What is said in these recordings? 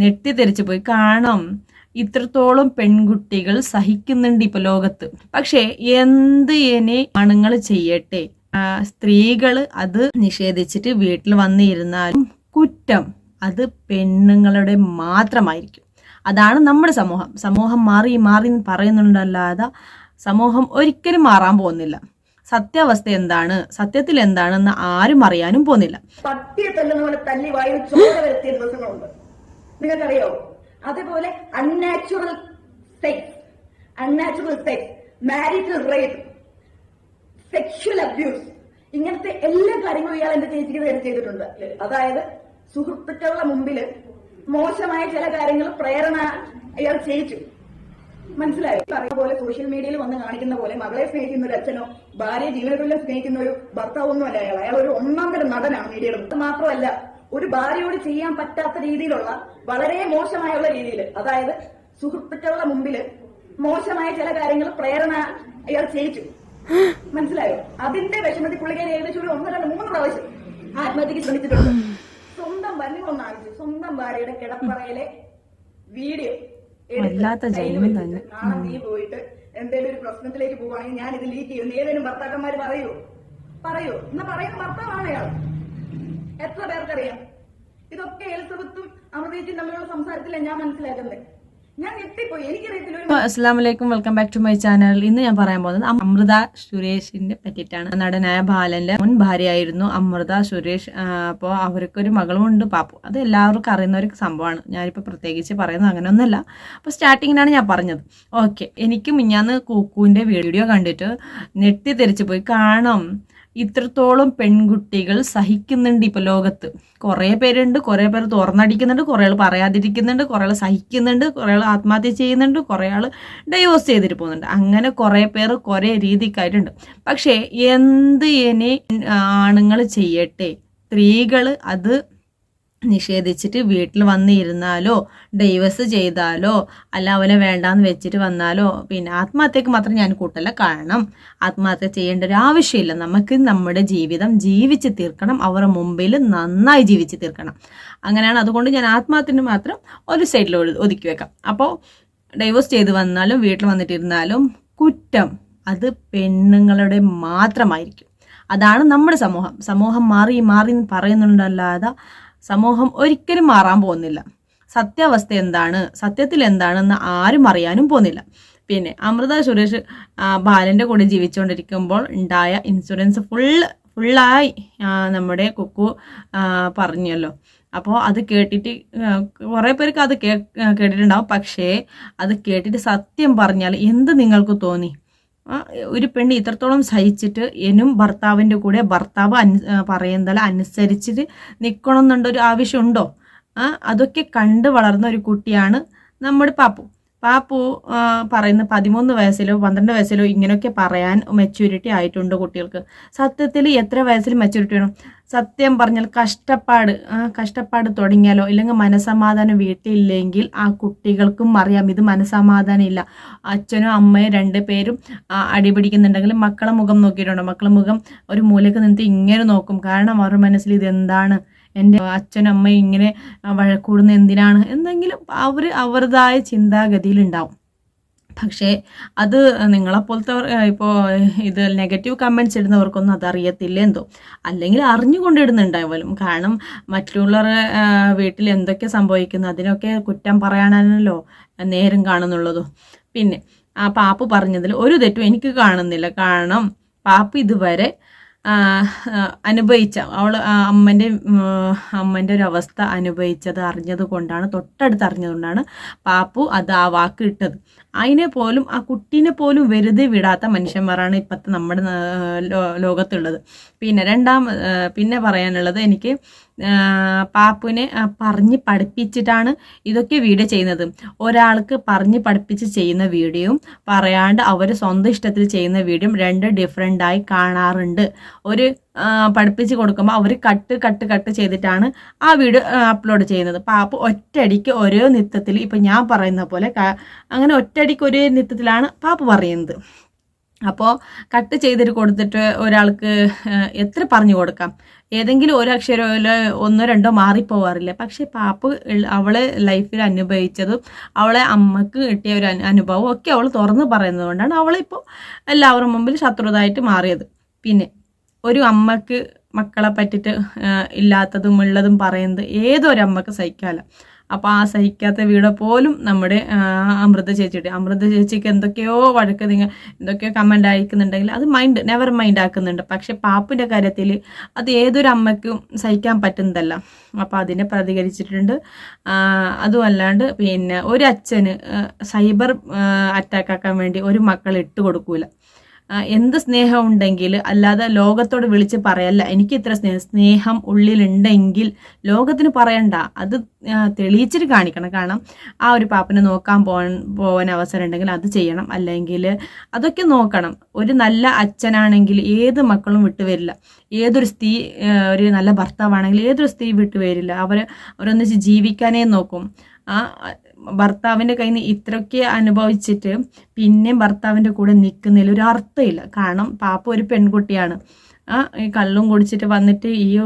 നെട്ടിത്തെറിച്ചു പോയി കാരണം ഇത്രത്തോളം പെൺകുട്ടികൾ സഹിക്കുന്നുണ്ട് ഇപ്പൊ ലോകത്ത്. പക്ഷേ എന്ത് ഇനി ആണുങ്ങൾ ചെയ്യട്ടെ? സ്ത്രീകൾ അത് നിഷേധിച്ചിട്ട് വീട്ടിൽ വന്നിരുന്നാലും കുറ്റം അത് പെണ്ണുങ്ങളുടെ മാത്രമായിരിക്കും. അതാണ് നമ്മുടെ സമൂഹം. സമൂഹം മാറി മാറി പറയുന്നുണ്ടല്ലാതെ സമൂഹം ഒരിക്കലും മാറാൻ പോകുന്നില്ല. സത്യാവസ്ഥ എന്താണ്? സത്യത്തിൽ എന്താണെന്ന് ആരും അറിയാനും പോകുന്നില്ല. സത്യത്തിൽ തല്ലുന്ന തല്ലി വായിൽ ചോര വരുത്തിയ ദിവസങ്ങളുണ്ട്. നിങ്ങൾക്കറിയോ? അതേപോലെ unnatural sex unnatural sex marital rape sexual abuse ഇങ്ങനത്തെ എല്ലാ കാര്യങ്ങളും ഇയാൾ എന്റെ ചേച്ചിക്ക് നേരെ ചെയ്തിട്ടുണ്ട്. അതായത് സുഹൃത്തുക്കളുടെ മുമ്പിൽ മോശമായ ചില കാര്യങ്ങൾ പ്രേരണ ഇയാൾ ചെയ്യിച്ചു. മനസ്സിലായോ? പറയുന്ന പോലെ സോഷ്യൽ മീഡിയയിൽ വന്ന് കാണിക്കുന്ന പോലെ മകളെ സ്നേഹിക്കുന്ന ഒരു അച്ഛനോ ഭാര്യ ജീവിതത്തിലും സ്നേഹിക്കുന്ന ഒരു ഭർത്താവൊന്നും അല്ല അയാൾ. അയാൾ ഒരു ഒന്നാം തരം നടനാണ് മീഡിയയുടെ മാത്രമല്ല ഒരു ഭാര്യയോട് ചെയ്യാൻ പറ്റാത്ത രീതിയിലുള്ള വളരെ മോശമായുള്ള രീതിയിൽ അതായത് സുഹൃത്തുക്കളുടെ മുമ്പിൽ മോശമായ ചില കാര്യങ്ങൾ പ്രേരണ അയാൾ ചെയ്യിച്ചു. മനസ്സിലായോ? അതിന്റെ വിഷമത്തിൽ പുള്ളിക്കാരി ഏകദേശം ഒരു ഒന്നര രണ്ട് മൂന്ന് പ്രാവശ്യം ആത്മഹത്യക്ക് ശ്രമിച്ചിട്ടുണ്ട്. സ്വന്തം വന്നി ആവശ്യം സ്വന്തം ഭാര്യയുടെ കിടപ്പറയിലെ വീഡിയോ വല്ലാത്ത ജന്മം തന്നെ. നീ പോയിട്ട് എന്തെങ്കിലും ഒരു പ്രശ്നത്തിലേക്ക് പോവാണെങ്കിൽ ഞാൻ ഇത് ലീക്ക് ചെയ്യുന്നു. ഏതെങ്കിലും ഭർത്താക്കന്മാർ പറയൂ. പറയൂ. എന്നാ പറയുന്ന ഭർത്താവാണ് അയാൾ. എത്ര പേർക്കറിയാം? ഇതൊക്കെ എലിസബത്തും അമൃതീജും തമ്മിലുള്ള സംസാരത്തിലാണ് ഞാൻ മനസ്സിലാക്കുന്നത്. അസ്സാം welcome back to my channel. ഇന്ന് ഞാൻ പറയാൻ പോകുന്നത് അമൃത സുരേഷിന്റെ പറ്റിയിട്ടാണ്. നടനായ ബാലന്റെ മുൻ ഭാര്യയായിരുന്നു അമൃത സുരേഷ്. അപ്പോൾ അവർക്കൊരു മകളുമുണ്ട് പാപ്പു. അത് എല്ലാവർക്കും അറിയുന്ന ഒരു സംഭവമാണ്. ഞാനിപ്പോൾ പ്രത്യേകിച്ച് പറയുന്നത് അങ്ങനെയൊന്നുമല്ല. അപ്പോൾ സ്റ്റാർട്ടിങ്ങിനാണ് ഞാൻ പറഞ്ഞത്. ഓക്കെ എനിക്ക് മിഞ്ഞാന്ന് കൂക്കുവിന്റെ വീഡിയോ കണ്ടിട്ട് നെട്ടി തിരിച്ചു പോയി. കാരണം ഇത്രത്തോളം പെൺകുട്ടികൾ സഹിക്കുന്നുണ്ട് ഇപ്പൊ ലോകത്ത്. കുറേ പേരുണ്ട് കുറേ പേര് തുറന്നടിക്കുന്നുണ്ട് കുറേ ആൾ പറയാതിരിക്കുന്നുണ്ട് കുറേ ആൾ സഹിക്കുന്നുണ്ട് കുറേ ആൾ ആത്മഹത്യ ചെയ്യുന്നുണ്ട് കുറേ ആൾ ഡൈവോഴ്സ് ചെയ്തിട്ട് പോകുന്നുണ്ട്. അങ്ങനെ കുറേ പേർ കുറേ രീതിക്കായിട്ടുണ്ട്. പക്ഷേ എന്ത് ഇനി ആണുങ്ങൾ ചെയ്യട്ടെ? സ്ത്രീകൾ അത് നിഷേധിച്ചിട്ട് വീട്ടിൽ വന്നിരുന്നാലോ ഡൈവേഴ്സ് ചെയ്താലോ അല്ല അവനെ വേണ്ടാന്ന് വെച്ചിട്ട് വന്നാലോ പിന്നെ ആത്മഹത്യക്ക് മാത്രം ഞാൻ കൂട്ടല്ല. കാരണം ആത്മഹത്യ ചെയ്യേണ്ട ഒരു ആവശ്യമില്ല. നമുക്ക് നമ്മുടെ ജീവിതം ജീവിച്ച് തീർക്കണം. അവരുടെ മുമ്പിൽ നന്നായി ജീവിച്ച് തീർക്കണം. അങ്ങനെയാണ്. അതുകൊണ്ട് ഞാൻ ആത്മഹത്യന് മാത്രം ഒരു സൈഡിൽ ഒതുക്കി വെക്കാം. അപ്പോൾ ഡൈവേഴ്സ് ചെയ്ത് വന്നാലും വീട്ടിൽ വന്നിട്ടിരുന്നാലും കുറ്റം അത് പെണ്ണുങ്ങളുടെ മാത്രമായിരിക്കും. അതാണ് നമ്മുടെ സമൂഹം. സമൂഹം മാറി മാറി പറയുന്നുണ്ടല്ലാതെ സമൂഹം ഒരിക്കലും മാറാൻ പോകുന്നില്ല. സത്യാവസ്ഥ എന്താണ്? സത്യത്തിൽ എന്താണെന്ന് ആരും അറിയാനും പോകുന്നില്ല. പിന്നെ അമൃത സുരേഷ് ബാലന്റെ കൂടെ ജീവിച്ചുകൊണ്ടിരിക്കുമ്പോൾ ഉണ്ടായ ഇൻഷുറൻസ് ഫുൾ ഫുള്ളായി നമ്മുടെ കുക്കു പറഞ്ഞല്ലോ. അപ്പോൾ അത് കേട്ടിട്ട് കുറേ പേർക്ക് അത് കേട്ടിട്ടുണ്ടാവും. പക്ഷേ അത് കേട്ടിട്ട് സത്യം പറഞ്ഞാൽ എന്ത് നിങ്ങൾക്ക് തോന്നി? ഒരു പെണ്ണ് ഇത്രത്തോളം സഹിച്ചിട്ട് എനും ഭർത്താവിന്റെ കൂടെ ഭർത്താവ് അനു പറയുന്നതല്ല അനുസരിച്ചിട്ട് നിൽക്കണം എന്നുണ്ടൊരു ആവശ്യമുണ്ടോ അതൊക്കെ കണ്ട് വളർന്ന ഒരു കുട്ടിയാണ് നമ്മുടെ പാപ്പു. പാപ്പു പറയുന്ന പതിമൂന്ന് വയസ്സിലോ പന്ത്രണ്ട് വയസ്സിലോ ഇങ്ങനെയൊക്കെ പറയാൻ മെച്യൂരിറ്റി ആയിട്ടുണ്ട് കുട്ടികൾക്ക്. സത്യത്തിൽ എത്ര വയസ്സിൽ മെച്യൂരിറ്റി വേണം? സത്യം പറഞ്ഞാൽ കഷ്ടപ്പാട് കഷ്ടപ്പാട് തുടങ്ങിയാലോ? ഇല്ലെങ്കിൽ മനസമാധാനം വീട്ടിലില്ലെങ്കിൽ ആ കുട്ടികൾക്കും അറിയാം ഇത് മനസമാധാനം ഇല്ല. അച്ഛനും അമ്മയും രണ്ട് പേരും അടിപിടിക്കുന്നുണ്ടെങ്കിൽ മക്കളെ മുഖം നോക്കിയിട്ടുണ്ടോ? മക്കളെ മുഖം ഒരു മൂലയ്ക്ക് നിന്നിട്ട് ഇങ്ങനെ നോക്കും. കാരണം അവരുടെ മനസ്സിൽ ഇതെന്താണ്? എന്റെ അച്ഛനും അമ്മയും ഇങ്ങനെ വഴക്കൂടുന്ന എന്തിനാണ്? എന്തെങ്കിലും അവർ അവരുടേതായ ചിന്താഗതിയിലുണ്ടാവും. പക്ഷേ അത് നിങ്ങളെപ്പോലത്തെ ഇപ്പോൾ ഇത് നെഗറ്റീവ് കമന്റ്സ് ഇടുന്നവർക്കൊന്നും അതറിയത്തില്ല എന്തോ. അല്ലെങ്കിൽ അറിഞ്ഞുകൊണ്ടിടുന്നുണ്ടാവും കാരണം മറ്റുള്ളവരുടെ വീട്ടിൽ എന്തൊക്കെ സംഭവിക്കുന്നു അതിനൊക്കെ കുറ്റം പറയാനാണല്ലോ നേരം കാണുന്നുള്ളതോ. പിന്നെ ആ പാപ്പ് പറഞ്ഞതിൽ ഒരു തെറ്റും എനിക്ക് കാണുന്നില്ല. കാരണം പാപ്പ് ഇതുവരെ അനുഭവിച്ച അവൾ അമ്മന്റെ അമ്മന്റെ ഒരു അവസ്ഥ അനുഭവിച്ചത് അറിഞ്ഞത് കൊണ്ടാണ് തൊട്ടടുത്ത് അറിഞ്ഞതുകൊണ്ടാണ് പാപ്പു അത് ആ വാക്ക് ഇട്ടത്. അതിനെ പോലും ആ കുട്ടീനെ പോലും വെറുതെ വിടാത്ത മനുഷ്യന്മാരാണ് ഇപ്പോഴത്തെ നമ്മുടെ ലോകത്തുള്ളത്. പിന്നെ രണ്ടാം പിന്നെ പറയാനുള്ളത് എനിക്ക് പാപ്പുവിനെ പറഞ്ഞ് പഠിപ്പിച്ചിട്ടാണ് ഇതൊക്കെ വീഡിയോ ചെയ്യുന്നത്. ഒരാൾക്ക് പറഞ്ഞ് പഠിപ്പിച്ച് ചെയ്യുന്ന വീഡിയോയും പറയാണ്ട് അവർ സ്വന്തം ഇഷ്ടത്തിൽ ചെയ്യുന്ന വീഡിയോയും രണ്ട് ഡിഫറെന്റായി കാണാറുണ്ട്. ഒരു പഠിപ്പിച്ച് കൊടുക്കുമ്പോൾ അവർ കട്ട് കട്ട് കട്ട് ചെയ്തിട്ടാണ് ആ വീഡിയോ അപ്ലോഡ് ചെയ്യുന്നത്. പാപ്പ് ഒറ്റയടിക്ക് ഒരേ നൃത്തത്തിൽ ഇപ്പം ഞാൻ പറയുന്ന പോലെ അങ്ങനെ ഒറ്റയടിക്ക് ഒരേ നൃത്തത്തിലാണ് പാപ്പ് പറയുന്നത്. അപ്പോൾ കട്ട് ചെയ്തിട്ട് കൊടുത്തിട്ട് ഒരാൾക്ക് എത്ര പറഞ്ഞു കൊടുക്കാം? ഏതെങ്കിലും ഒരു അക്ഷരം ഒന്നോ രണ്ടോ മാറിപ്പോവാറില്ല. പക്ഷെ പാപ്പ് അവളെ ലൈഫിൽ അനുഭവിച്ചതും അവളെ അമ്മയ്ക്ക് കിട്ടിയ ഒരു അനുഭവം ഒക്കെ അവൾ തുറന്ന് പറയുന്നത് കൊണ്ടാണ് അവളിപ്പോൾ എല്ലാവരും മുമ്പിൽ ശത്രുതായിട്ട് മാറിയത്. പിന്നെ ഒരു അമ്മയ്ക്ക് മക്കളെ പറ്റിയിട്ട് ഇല്ലാത്തതും ഉള്ളതും പറയുന്നത് ഏതൊരമ്മക്ക് സഹിക്കാമല്ല അപ്പോൾ ആ സഹിക്കാത്ത വീട് പോലും നമ്മുടെ അമൃത ചേച്ചിയുടെ. അമൃത ചേച്ചിക്ക് എന്തൊക്കെയോ വഴക്ക് നിങ്ങൾ എന്തൊക്കെയോ കമന്റ് അയക്കുന്നുണ്ടെങ്കിൽ അത് മൈൻഡ് നെവർ മൈൻഡ് ആക്കുന്നുണ്ട്. പക്ഷെ പാപ്പിന്റെ കാര്യത്തിൽ അത് ഏതൊരു അമ്മയ്ക്കും സഹിക്കാൻ പറ്റുന്നതല്ല. അപ്പോൾ അതിനെ പ്രതികരിച്ചിട്ടുണ്ട്. അതുമല്ലാണ്ട് പിന്നെ ഒരു അച്ഛന് സൈബർ അറ്റാക്ക് ആക്കാൻ വേണ്ടി ഒരു മക്കൾ ഇട്ട് കൊടുക്കൂല. എന്ത് സ്നേഹം ഉണ്ടെങ്കിൽ അല്ലാതെ ലോകത്തോട് വിളിച്ച് പറയല്ല. എനിക്ക് ഇത്ര സ്നേഹം സ്നേഹം ഉള്ളിലുണ്ടെങ്കിൽ ലോകത്തിന് പറയണ്ട. അത് തെളിയിച്ചിട്ട് കാണിക്കണം. കാരണം ആ ഒരു പാപ്പനെ നോക്കാൻ പോകാൻ പോകാൻ അവസരം ഉണ്ടെങ്കിൽ അത് ചെയ്യണം. അല്ലെങ്കിൽ അതൊക്കെ നോക്കണം. ഒരു നല്ല അച്ഛനാണെങ്കിൽ ഏത് മക്കളും വിട്ടുവരില്ല ഏതൊരു സ്ത്രീ ഒരു നല്ല ഭർത്താവാണെങ്കിൽ ഏതൊരു സ്ത്രീ വിട്ടുവരില്ല അവർ അവരൊന്നിച്ച് ജീവിക്കാനേ നോക്കും. ആ ഭർത്താവിന്റെ കയ്യിൽ നിന്ന് ഇത്രയൊക്കെ അനുഭവിച്ചിട്ട് പിന്നെയും ഭർത്താവിന്റെ കൂടെ നിൽക്കുന്നതിൽ ഒരു അർത്ഥമില്ല. കാരണം പാപ്പ ഒരു പെൺകുട്ടിയാണ്. ആ ഈ കള്ളും കുടിച്ചിട്ട് വന്നിട്ട് ഈ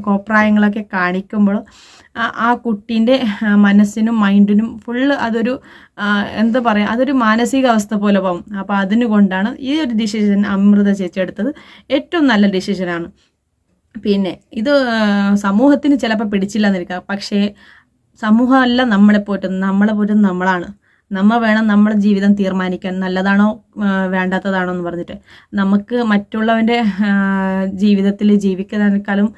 കോപ്രായങ്ങളൊക്കെ കാണിക്കുമ്പോൾ ആ- കുട്ടീന്റെ മനസ്സിനും മൈൻഡിനും ഫുള്ള് അതൊരു എന്താ പറയുക അതൊരു മാനസികാവസ്ഥ പോലെ പോകും. അപ്പോൾ അതിനുകൊണ്ടാണ് ഈ ഒരു ഡിസിഷൻ അമൃത ചേച്ചി എടുത്തത്. ഏറ്റവും നല്ല ഡിസിഷനാണ് പിന്നെ ഇത് സമൂഹത്തിന് ചിലപ്പോൾ പിടിച്ചില്ലെന്നിരിക്കാം. പക്ഷേ സമൂഹമല്ല നമ്മളെ പോറ്റുന്നത് നമ്മളെ പോറ്റുന്നത് നമ്മളാണ്. നമ്മ വേണം നമ്മുടെ ജീവിതം തീർമാനിക്കാൻ നല്ലതാണോ വേണ്ടാത്തതാണോ എന്ന് പറഞ്ഞിട്ട്. നമുക്ക് മറ്റുള്ളവന്റെ ജീവിതത്തിൽ ജീവിക്കുന്നതിനേക്കാളും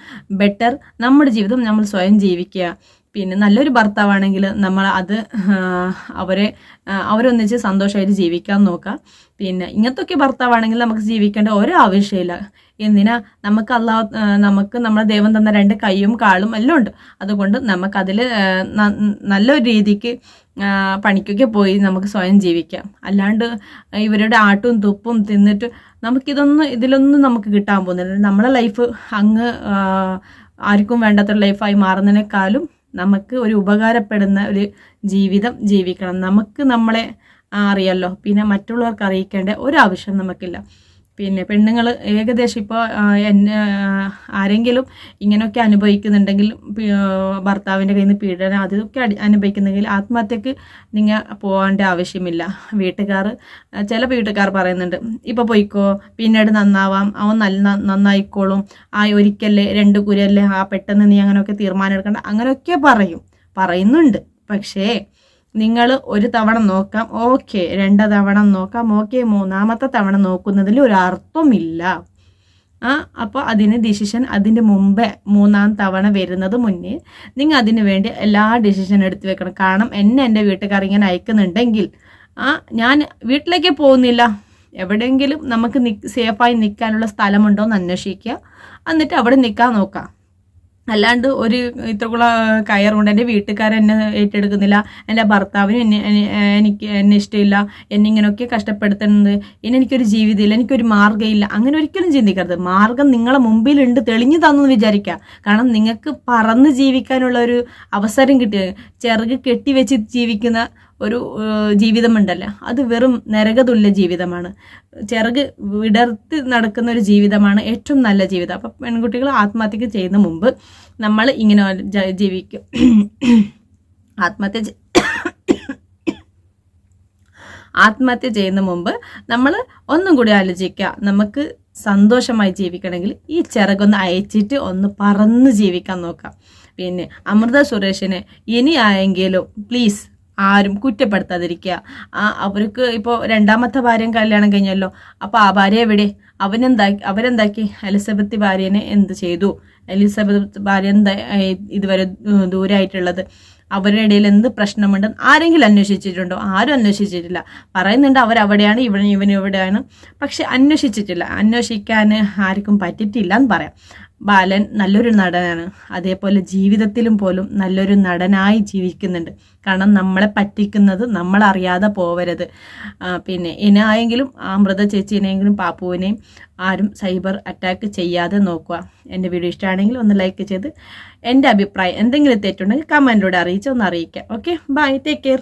ബെറ്റർ നമ്മുടെ ജീവിതം നമ്മൾ സ്വയം ജീവിക്കുക. പിന്നെ നല്ലൊരു ഭർത്താവാണെങ്കിൽ നമ്മൾ അത് അവരെ അവരൊന്നിച്ച് സന്തോഷമായിട്ട് ജീവിക്കാൻ നോക്കുക പിന്നെ ഇങ്ങനത്തൊക്കെ ഭർത്താവാണെങ്കിൽ നമുക്ക് ജീവിക്കേണ്ട ഒരു ആവശ്യമില്ല എന്തിനാ? നമുക്ക് അള്ളാഹ് നമുക്ക് നമ്മുടെ ദൈവം തന്ന രണ്ട് കൈയും കാളും എല്ലാം ഉണ്ട്. അതുകൊണ്ട് നമുക്കതിൽ നല്ലൊരു രീതിക്ക് പണിക്കൊക്കെ പോയി നമുക്ക് സ്വയം ജീവിക്കാം. അല്ലാണ്ട് ഇവരുടെ ആട്ടും തുപ്പും തിന്നിട്ട് നമുക്കിതൊന്നും ഇതിലൊന്നും നമുക്ക് കിട്ടാൻ പോകുന്നില്ല. നമ്മുടെ ലൈഫ് അങ്ങ് ആർക്കും വേണ്ടാത്തൊരു ലൈഫായി മാറുന്നതിനേക്കാളും നമുക്ക് ഒരു ഉപകാരപ്പെടുന്ന ഒരു ജീവിതം ജീവിക്കണം. നമുക്ക് നമ്മളെ അറിയാമല്ലോ പിന്നെ മറ്റുള്ളവർക്ക് അറിയിക്കേണ്ട ഒരാവശ്യം നമുക്കില്ല. പിന്നെ പെണ്ണുങ്ങൾ ഏകദേശം ഇപ്പോൾ എന്നെ ആരെങ്കിലും ഇങ്ങനെയൊക്കെ അനുഭവിക്കുന്നുണ്ടെങ്കിൽ ഭർത്താവിന്റെ കയ്യിൽ നിന്ന് പീഡനം അതൊക്കെ അനുഭവിക്കുന്നെങ്കിൽ ആത്മഹത്യക്ക് നിങ്ങൾ പോകേണ്ട ആവശ്യമില്ല. വീട്ടുകാർ ചില വീട്ടുകാർ പറയുന്നുണ്ട് ഇപ്പോൾ പോയിക്കോ പിന്നീട് നന്നാവാം അവൻ നല്ല നന്നായിക്കോളും ആ ഒരിക്കല്ലേ രണ്ട് കുരല്ലേ ആ പെട്ടെന്ന് നീ അങ്ങനെയൊക്കെ തീരുമാനം എടുക്കണ്ട അങ്ങനെയൊക്കെ പറയും. പറയുന്നുണ്ട്. പക്ഷേ നിങ്ങൾ ഒരു തവണ നോക്കാം. ഓക്കെ രണ്ട് തവണ നോക്കാം. ഓക്കെ മൂന്നാമത്തെ തവണ നോക്കുന്നതിൽ ഒരു അർത്ഥമില്ല ആ അപ്പോൾ അതിന് ഡിസിഷൻ അതിന്റെ മുമ്പേ മൂന്നാം തവണ വരുന്നത് മുന്നേ നിങ്ങൾ അതിന് വേണ്ടി എല്ലാ ഡിസിഷൻ എടുത്ത് വെക്കണം. കാരണം എന്നെ എന്റെ വീട്ടുകാർ ഇങ്ങനെ അയക്കുന്നുണ്ടെങ്കിൽ ആ ഞാൻ വീട്ടിലേക്ക് പോകുന്നില്ല. എവിടെയെങ്കിലും നമുക്ക് നി സേഫായി നിൽക്കാനുള്ള സ്ഥലമുണ്ടോ എന്ന് അന്വേഷിക്കുക. എന്നിട്ട് അവിടെ നിൽക്കാൻ നോക്കാം. അല്ലാണ്ട് ഒരു ഇത്രക്കുള്ള കയറുകൊണ്ട് എന്റെ വീട്ടുകാരെന്നെ ഏറ്റെടുക്കുന്നില്ല എന്റെ ഭർത്താവിനും എന്നെ എനിക്ക് എന്നെ ഇഷ്ടമില്ല എന്നെ ഇങ്ങനെയൊക്കെ കഷ്ടപ്പെടുത്തുന്നത് ഇനി എനിക്കൊരു ജീവിതമില്ല എനിക്കൊരു മാർഗമില്ല. അങ്ങനെ ഒരിക്കലും ചിന്തിക്കരുത്. മാർഗം നിങ്ങളെ മുമ്പിലുണ്ട് തെളിഞ്ഞു തന്നു വിചാരിക്കുക. കാരണം നിങ്ങൾക്ക് പറന്ന് ജീവിക്കാനുള്ള ഒരു അവസരം കിട്ടിയ ചിറക് കെട്ടിവെച്ച് ജീവിക്കുന്ന ഒരു ജീവിതമുണ്ടല്ല. അത് വെറും നരകതുല്യ ജീവിതമാണ്. ചിറക് വിടർത്തി നടക്കുന്ന ഒരു ജീവിതമാണ് ഏറ്റവും നല്ല ജീവിതം. അപ്പം പെൺകുട്ടികൾ ആത്മഹത്യക്ക് ചെയ്യുന്ന മുമ്പ് നമ്മൾ ഇങ്ങനെ ജീവിക്കും. ആത്മഹത്യ ആത്മഹത്യ ചെയ്യുന്ന മുമ്പ് നമ്മൾ ഒന്നും കൂടി ആലോചിക്കുക നമുക്ക് സന്തോഷമായി ജീവിക്കണമെങ്കിൽ ഈ ചിറകൊന്ന് അയച്ചിട്ട് ഒന്ന് പറന്ന് ജീവിക്കാൻ നോക്കാം. പിന്നെ അമൃത സുരേഷിനെ ഇനി ആയെങ്കിലും പ്ലീസ് ആരും കുറ്റപ്പെടുത്താതിരിക്കുക. ആ അവർക്ക് ഇപ്പോൾ രണ്ടാമത്തെ ഭാര്യയും കല്യാണം കഴിഞ്ഞല്ലോ. അപ്പോൾ ആ ഭാര്യ എവിടെ? അവനെന്താക്കി അവരെന്താക്കി? എലിസബത്ത് ഭാര്യനെ എന്ത് ചെയ്തു? എലിസബത്ത് ഭാര്യ എന്താ ഇതുവരെ ദൂരമായിട്ടുള്ളത് അവരുടെ ഇടയിൽ എന്ത് പ്രശ്നമുണ്ട് ആരെങ്കിലും അന്വേഷിച്ചിട്ടുണ്ടോ? ആരും അന്വേഷിച്ചിട്ടില്ല. പറയുന്നുണ്ട് അവരവിടെയാണ് ഇവൻ ഇവൻ ഇവിടെയാണ്. പക്ഷെ അന്വേഷിച്ചിട്ടില്ല. അന്വേഷിക്കാൻ ആർക്കും പറ്റിയിട്ടില്ല എന്ന് പറയാം. ബാലൻ നല്ലൊരു നടനാണ്. അതേപോലെ ജീവിതത്തിലും പോലും നല്ലൊരു നടനായി ജീവിക്കുന്നുണ്ട്. കാരണം നമ്മളെ പറ്റിക്കുന്നത് നമ്മളറിയാതെ പോവരുത്. പിന്നെ ഇനായെങ്കിലും ആ മൃത ചേച്ചീനെങ്കിലും പാപ്പുവിനെയും ആരും സൈബർ അറ്റാക്ക് ചെയ്യാതെ നോക്കുക. എന്റെ വീഡിയോ ഇഷ്ടമാണെങ്കിൽ ഒന്ന് ലൈക്ക് ചെയ്ത് എന്റെ അഭിപ്രായം എന്തെങ്കിലും തെറ്റുണ്ടെങ്കിൽ കമന്റിലൂടെ അറിയിച്ച് ഒന്ന് അറിയിക്കാം ഓക്കെ ബൈ ടേക്ക് കെയർ.